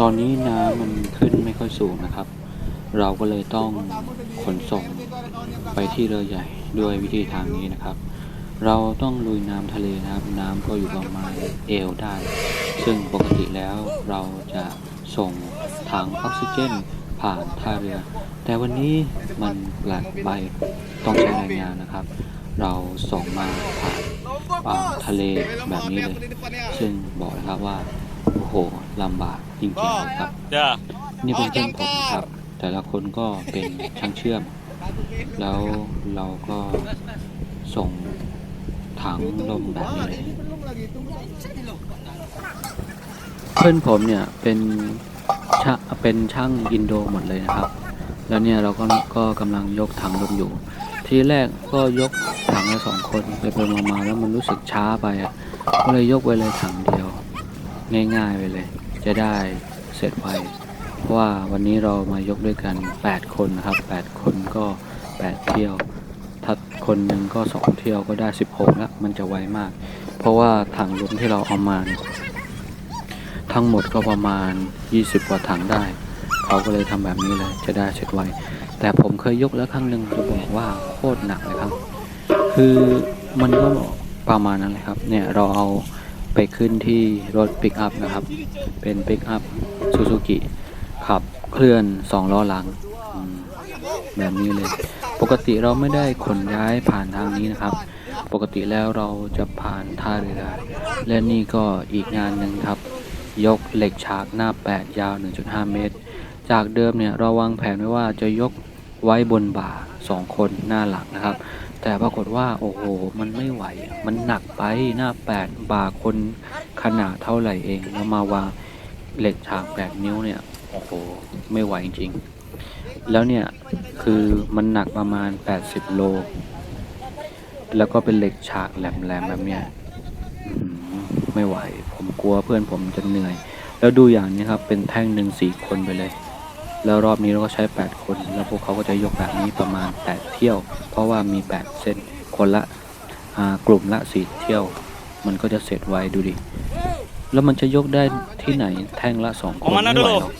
ตอนนี้น้ำมันขึ้นไม่ค่อยสูงนะครับ เราก็เลยต้องขนส่งไปที่เรือใหญ่ด้วยวิธีทางนี้นะครับ เราต้องลุยน้ำทะเลนะครับ น้ำก็อยู่ประมาณเอวได้ ซึ่งปกติแล้วเราจะส่งถังออกซิเจนผ่านท่าเรือ แต่วันนี้มันแปลกไปต้องใช้แรงงานนะครับ เราส่งมาผ่านทะเลแบบนี้เลย ซึ่งบอกนะครับว่า โอ้โหลำบากจริงๆเลยครับ จ้านี่เป็นเพื่อนผมนะครับ แต่ละคนก็เป็นช่างเชื่อม แล้วเราก็ส่งถังลมแบบนี้เลยเพื่อนผมเนี่ยเป็นช่างเป็นช่างอินโดหมดเลยนะครับ แล้วเนี่ยเราก็ก็กำลังยกถังลมอยู่ ทีแรกก็ยกถังละสองคนไปไปมามาแล้วมันรู้สึกช้าไปอะก็เลยยกไปเลยถังเดียว ง่ายๆไปเลย จะได้เสร็จไวเพราะว่าวันนี้เรามายกด้วยกัน 8 คนนะครับ 8 คนก็ 8 เที่ยวถ้าคนหนึ่งก็ 2 เที่ยวก็ได้ 16แล้วมันจะไวมาก เพราะว่าถังลมที่เราเอามาเนี่ยทั้งหมดก็ประมาณ 20 กว่าถังได้ เขาก็เลยทำแบบนี้เลย จะได้เสร็จไว แต่ผมเคยยกแล้วครั้งหนึ่งจะบอกว่าโคตรหนักเลยครับ คือมันก็ประมาณนั้นเลยครับ เนี่ยเราเอา ไปขึ้นที่รถปิกอัพนะครับ เป็นปิกอัพซูซูกิขับเคลื่อนสองล้อหลังแบบนี้เลย ปกติเราไม่ได้ขนย้ายผ่านทางนี้นะครับ ปกติแล้วเราจะผ่านท่าเรือ และนี่ก็อีกงานหนึ่งครับ ยกเหล็กฉากหน้า 8 ยาว 1.5 เมตร จากเดิมเนี่ยเราวางแผนไว้ว่าจะยกไว้บนบ่า สองคนหน้าหลังนะครับ แต่ปรากฏว่าโอ้โหมันไม่ไหว มันหนักไปหน้าแปดบาคนขนาดเท่าไหร่เองแล้วมาวางเหล็กฉากแปดนิ้วเนี่ยโอ้โหไม่ไหวจริง แล้วเนี่ยคือมันหนักประมาณ 80 โล แล้วก็เป็นเหล็กฉากแหลมๆแบบเนี้ยไม่ไหว ผมกลัวเพื่อนผมจะเหนื่อย แล้วดูอย่างนี้ครับ เป็นแท่งหนึ่งสี่คนไปเลย แล้วรอบนี้เราก็ใช้ 8 คน แล้วพวกเขาก็จะยกแบบนี้ประมาณ 8 เที่ยว เพราะว่ามี 8 เส้นคนละอ่ากลุ่มละ4เที่ยว มันก็จะเสร็จไวดูดิ แล้วมันจะยกได้ที่ไหนแท่งละ2คนเอามานะไม่ไหวดูหรอก